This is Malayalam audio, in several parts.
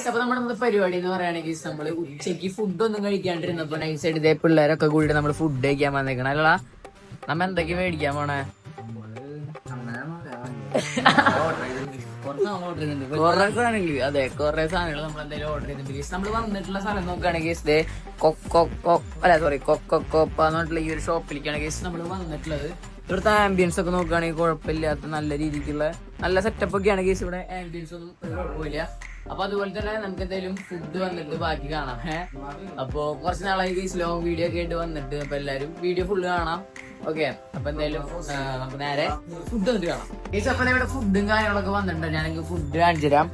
ഗൈസ് അപ്പൊ നമ്മുടെ പരിപാടി എന്ന് പറയുകയാണെങ്കിൽ നമ്മൾ ഉച്ചയ്ക്ക് ഫുഡ് ഒന്നും കഴിക്കാണ്ടിരുന്നപ്പോ നൈസ് ആയിട്ട് ഇതേ പിള്ളേരൊക്കെ കൂടി നമ്മൾ ഫുഡ് കഴിക്കാൻ വന്നേക്കണം. അല്ല നമ്മ എന്തൊക്കെ മേടിക്കാൻ പോണേ? കൊറേ സാധനങ്ങൾ അതെ കൊറേ സാധനങ്ങൾ നമ്മൾ എന്തായാലും ഓർഡർ ചെയ്തിട്ടുണ്ട് നമ്മൾ വന്നിട്ടുള്ള സ്ഥലം നോക്കുകയാണെങ്കിൽ ഇതേ കൊക്കോ അല്ല സോറി കൊക്കോ കോപ്പ പറഞ്ഞിട്ടുള്ള ഈ ഒരു ഷോപ്പിലേക്കാണ് ഗേസ് നമ്മൾ വന്നിട്ടുള്ളത്. ഇവിടുത്തെ ആംബിയൻസ് ഒക്കെ നോക്കുകയാണെങ്കിൽ കുഴപ്പമില്ലാത്ത നല്ല രീതിക്കുള്ള നല്ല സെറ്റപ്പ് ഒക്കെയാണ് കേസ് ഇവിടെ. ആംബിയൻസ് ഒന്നും കുഴപ്പമില്ല. അപ്പൊ അതുപോലെ തന്നെ നമുക്ക് എന്തായാലും ഫുഡ് വന്നിട്ട് ബാക്കി കാണാം. ഏഹ് അപ്പൊ കുറച്ച് നാളായി കേസ് ലോങ് വീഡിയോ ഒക്കെ ആയിട്ട് വന്നിട്ട് അപ്പൊ എല്ലാരും വീഡിയോ ഫുള്ള് കാണാം. ഓക്കെ അപ്പൊ എന്തായാലും നമുക്ക് നേരെ ഫുഡ് വന്നിട്ട് കാണാം. കേസ് അപ്പൊ ഇവിടെ ഫുഡും കാര്യങ്ങളൊക്കെ വന്നിട്ടുണ്ട്. ഞാനെങ്കിൽ ഫുഡ് കാണിച്ചു തരാം.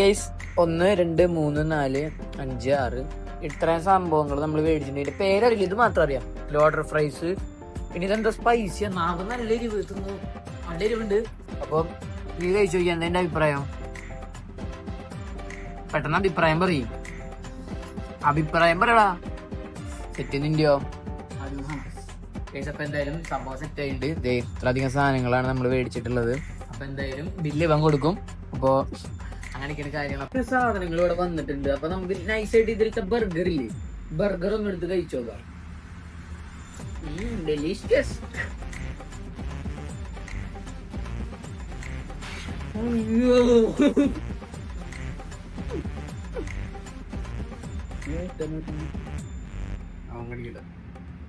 ഗൈസ് ഒന്ന് രണ്ട് മൂന്ന് നാല് അഞ്ച് ആറ്. ഇത്രയും സംഭവങ്ങൾ നമ്മൾ മേടിച്ചിട്ടുണ്ട്. പേരറിയില്ല. ഇത് മാത്രം അറിയാം. ലോഡർ ഫ്രൈസ് പിന്നെ ഇതെന്താ സ്പൈസി നാവ് നല്ല എരിവ് തിന്നു നല്ല എരിവുണ്ട്. അപ്പം ഇത് കഴിച്ചു നോക്കിയാ എന്താ എന്റെ അഭിപ്രായം? പെട്ടെന്ന് അഭിപ്രായം പറയും. അഭിപ്രായം പറയടാ. സെറ്റ് നിന്റെയോ അപ്പൊ എന്തായാലും സംഭവം സെറ്റ് ആയിട്ടുണ്ട്. ഇത്ര അധികം സാധനങ്ങളാണ് നമ്മൾ മേടിച്ചിട്ടുള്ളത്. അപ്പൊ എന്തായാലും ബില്ല് ഇവൻ കൊടുക്കും. അപ്പോ അങ്ങനെയൊക്കെയാണ് കാര്യങ്ങൾ. സാധനങ്ങൾ ഇവിടെ വന്നിട്ടുണ്ട്. അപ്പൊ നമുക്ക് നൈസായിട്ട് ഇതിലത്തെ ബർഗർ ഇല്ലേ? ബർഗർ ഒന്ന് എടുത്ത് കഴിച്ചു നോക്കാം ഡെലിഷ്യസ് delicious. Oh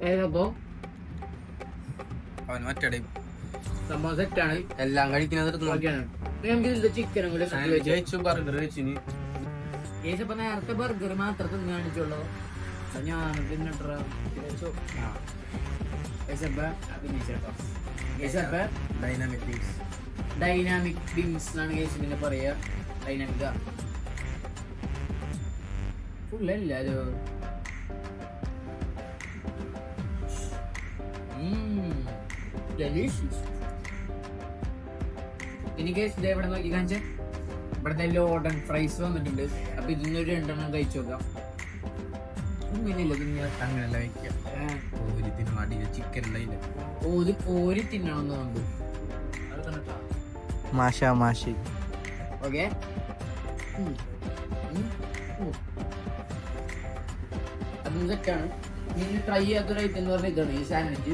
ഏതപ്പോ? അവൻ മറ്റേ സംഭവം സെറ്റാണ് എല്ലാം കഴിക്കുന്നത് ഓക്കെയാണ്. നമുക്ക് ഇതിന്റെ ചിക്കനും കൂടെ സെറ്റ് ജയിച്ചു ബർഗർ കഴിച്ചിന് ഏച്ചപ്പോ നേരത്തെ ബർഗർ മാത്രം തിന്ന് കാണിച്ചോളൂ അപ്പൊ ഞാൻ തിന്നിട്ടാ ഡൈനാമിക് ബീസ് ഡൈനാമിക് ബിംസ് എന്നാണ് കേസ് പിന്നെ പറയാ ഡൈനാമിക ഫുള്ളല്ല അത് ഇനി കേസ് ഇത് എവിടെ നോക്കി കാണിച്ചേ ഇവിടുത്തെ ലോഡൻ ഫ്രൈസ് വന്നിട്ടുണ്ട്. അപ്പൊ ഇതിന്നൊരു രണ്ടെണ്ണം കഴിച്ചു നോക്കാം. ഇങ്ങനെയല്ല പിന്നെ അങ്ങനെയല്ല കഴിക്കുക കോരി തിന്നു അടിയിൽ ചിക്കൻ ഉള്ള ഓതി കോരി തിന്നണമെന്ന് കണ്ടു അത് കണ്ടിട്ടാ? മാഷ മാഷി. ഓക്കെ അതും സെറ്റാണ് നിങ്ങൾ ട്രൈ ചെയ്യാത്ത റൈറ്റ് എന്ന് പറഞ്ഞ ഇതാണ് ഈ സാൻഡ്വിച്ച്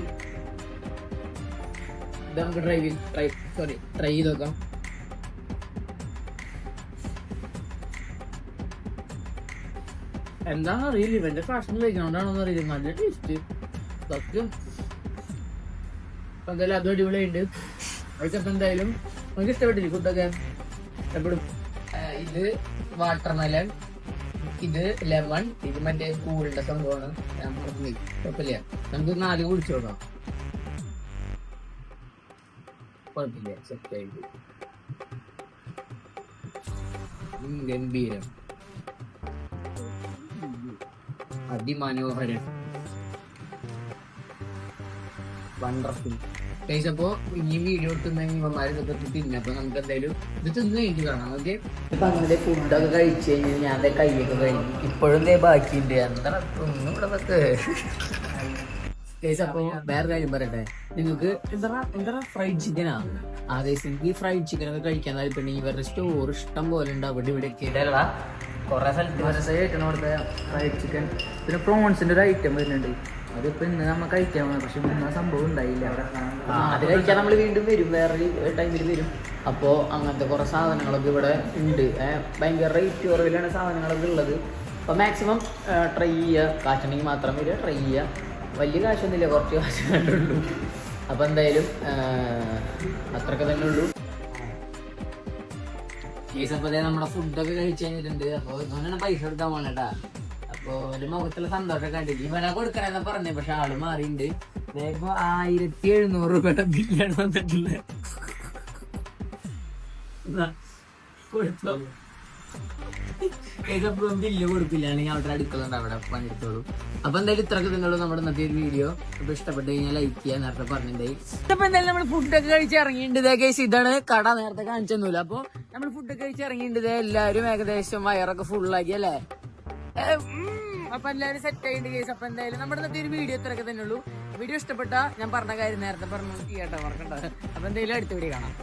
നമുക്ക് ട്രൈ ട്രൈ സോറി ട്രൈ ചെയ്ത് നോക്കാം. എന്താണെന്ന് അറിയില്ല. ഇവന്റെ ഫാഷൻ കഴിക്കണോണ്ടാണോന്ന് അറിയില്ല. നല്ല ടേസ്റ്റ് സത്യം എന്തായാലും അതും അടിപൊളിയുണ്ട് അതൊക്കെ എന്തായാലും നമുക്ക് ഇഷ്ടപ്പെട്ടില്ല ഫുഡൊക്കെ? എപ്പോഴും? ഇത് വാട്ടർ മെലൺ ഇത് ലെമൺ ഇത് മറ്റേ കൂളിന്റെ സംഭവമാണ്. ഞാൻ മറന്നുപോയി. കുഴപ്പമില്ല. നമുക്ക് നാല് കുടിച്ചു നോക്കാം. കുഴപ്പമില്ല. സെറ്റായിട്ട് ഗംഭീരം. അതിമനോഹരൻ വണ്ടർഫുൾ അപ്പോ ഇനി വീഡിയോ എടുത്തുണ്ടെങ്കിൽ ഇവന്മാര് ഇതൊക്കെ തിന്നെ അപ്പൊ നമുക്ക് എന്തായാലും ഇത് തിന്ന് കഴിഞ്ഞ് കാണാം ഓക്കെ ഇപ്പൊ അങ്ങനെ ഫുഡൊക്കെ കഴിച്ചു കഴിഞ്ഞാൽ ഞാൻ ദേ കൈയൊക്കെ കഴിഞ്ഞു ഇപ്പോഴും ദേ ബാക്കിയുണ്ട്. ഒന്നും ഇവിടെ വെക്ക് ഗൈസ് വേറെ കാര്യം പറയട്ടെ. നിങ്ങൾക്ക് എന്താ എന്താ ഫ്രൈഡ് ചിക്കനാ ആ? ഗൈസ് എനിക്ക് ഈ ഫ്രൈഡ് ചിക്കൻ ഒക്കെ കഴിക്കാൻ താല്പര്യം ഇവരുടെ സ്റ്റോർ ഇഷ്ടം പോലെ ഉണ്ട്. അവിടെ ഇവിടെ ഇടല കുറെ സ്ഥലത്ത് കിട്ടണ അവിടുത്തെ ഫ്രൈഡ് ചിക്കൻ പിന്നെ പ്രോൺസിന്റെ ഒരു ഐറ്റം വരുന്നുണ്ട്. അതിപ്പോ ഇന്ന് നമ്മൾ കഴിക്കാൻ പോകുന്നത് പക്ഷെ ഇന്ന് ആ സംഭവം ഉണ്ടായില്ല. അവിടെ അത് കഴിക്കാൻ നമ്മൾ വീണ്ടും വരും. വേറെ ടൈമിൽ വരും. അപ്പോൾ അങ്ങനത്തെ കുറേ സാധനങ്ങളൊക്കെ ഇവിടെ ഉണ്ട്. ഭയങ്കര റേറ്റ് കുറവിലാണ് സാധനങ്ങളൊക്കെ ഉള്ളത്. അപ്പോൾ മാക്സിമം ട്രൈ ചെയ്യുക കാശുണ്ടെങ്കിൽ മാത്രം വരിക ട്രൈ ചെയ്യുക വലിയ കാശൊന്നുമില്ല. കുറച്ച് കാശ് കണ്ടുള്ളൂ അപ്പോൾ എന്തായാലും അത്രയൊക്കെ തന്നെ ഉള്ളൂ. കേസ് അപ്പോൾ നമ്മുടെ ഫുഡൊക്കെ കഴിച്ചു കഴിഞ്ഞിട്ടുണ്ട്. അപ്പൊ ഇവനാണ് പൈസ കൊടുക്കാൻ പോണേട്ടാ. അപ്പൊ ഒരു മുഖത്തുള്ള സന്തോഷം കണ്ടിട്ട് ഇവനെ കൊടുക്കണെന്ന് പറഞ്ഞു പക്ഷെ ആൾ മാറിയിട്ടുണ്ട് ഇപ്പൊ ആയിരത്തി എഴുന്നൂറ് രൂപയുടെ ബില്ലാണ് വന്നിട്ടുള്ളത് കൊടുത്തോ. എപ്പോഴും ബില്ല് കൊടുക്കില്ലാണെങ്കിൽ അവിടെ അടുക്കള ഉണ്ട് അവിടെ പണിയെടുത്തോളൂ. അപ്പൊ എന്തായാലും ഇത്രയൊക്കെ നിങ്ങളും നമ്മുടെ ഇന്നത്തെ ഒരു വീഡിയോ അപ്പൊ ഇഷ്ടപ്പെട്ട് കഴിഞ്ഞാൽ ലൈക്ക് ചെയ്യാൻ നേരത്തെ പറഞ്ഞിട്ടുണ്ടായി അപ്പൊ എന്തായാലും നമ്മൾ ഫുഡൊക്കെ കഴിച്ച് ഇറങ്ങിയിട്ടുണ്ട് കേസ് ഇതാണ് കട. നേരത്തെ കാണിച്ചൊന്നുമില്ല. അപ്പൊ നമ്മൾ ഫുഡൊക്കെ കഴിച്ച് ഇറങ്ങിയിട്ടുണ്ട് എല്ലാവരും ഏകദേശം വയറൊക്കെ ഫുള്ളാക്കി അല്ലേ? അപ്പൊ എല്ലാവരും സെറ്റ് ആയിട്ട് കേസ് അപ്പൊ എന്തായാലും നമ്മുടെ ഇന്നത്തെ ഒരു വീഡിയോ ഇത്രയൊക്കെ തന്നെ ഉള്ളൂ. വീഡിയോ ഇഷ്ടപ്പെട്ട ഞാൻ പറഞ്ഞ കാര്യം നേരത്തെ പറഞ്ഞു കേട്ടോ. മറക്കണ്ട. അപ്പൊ എന്തായാലും അടുത്ത വീഡിയോ കാണാം.